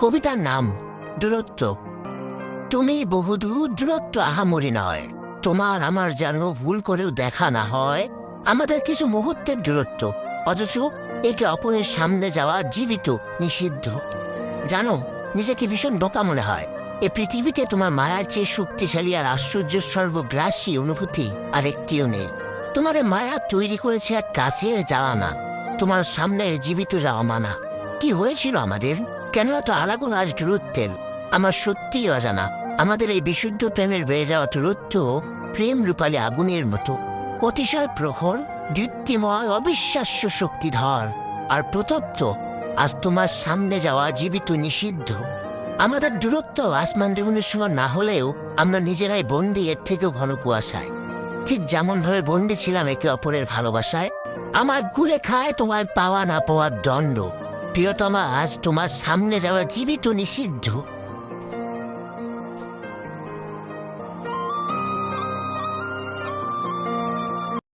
কবিতার নাম দূরত্ব তুমি বহুদূর দূরত্ব আহামরি নয়। তোমার আমার যেন ভুল করেও দেখা না হয়। আমাদের কিছু মুহূর্তের দূরত্ব। অথচ একে অপরের সামনে যাওয়া জীবিত, নিষিদ্ধ। জানো, নিজেকে ভীষণ বোকা মনে হয়। এ পৃথিবীতে তোমার মায়ার চেয়ে শক্তিশালী আর আশ্চর্য সর্বগ্রাসী অনুভূতি আর একটিও নেই। তোমার মায়া তৈরি করেছে এক কাছের যাওয়া না তোমার সামনে জীবিত যাওয়া মানা কি হয়েছিল আমাদের? কেন এত আলাগুন আজ দূরত্বের আমার সত্যিই অজানা। আমাদের এই বিশুদ্ধ প্রেমের বেড়ে যাওয়া দূরত্ব প্রেম রূপালী আগুনের মতো। অতিশয় প্রখর দীপ্তিময়, অবিশ্বাস্য শক্তিধর। আর প্রতপ্ত, আজ তোমার সামনে যাওয়া জীবিত নিষিদ্ধ। আমাদের দূরত্ব আসমান জীবনের সময় না হলেও আমরা নিজেরাই বন্দি, এর থেকেও ঘন কুয়াশায়। ঠিক যেমন ভাবে বন্দি ছিলাম একে অপরের ভালোবাসায়, আমার ঘুরে খায় তোমায় পাওয়া না পাওয়ার দণ্ড। প্রিয়তমা আজ তোমার সামনে যাওয়া জীবিত নিষিদ্ধ।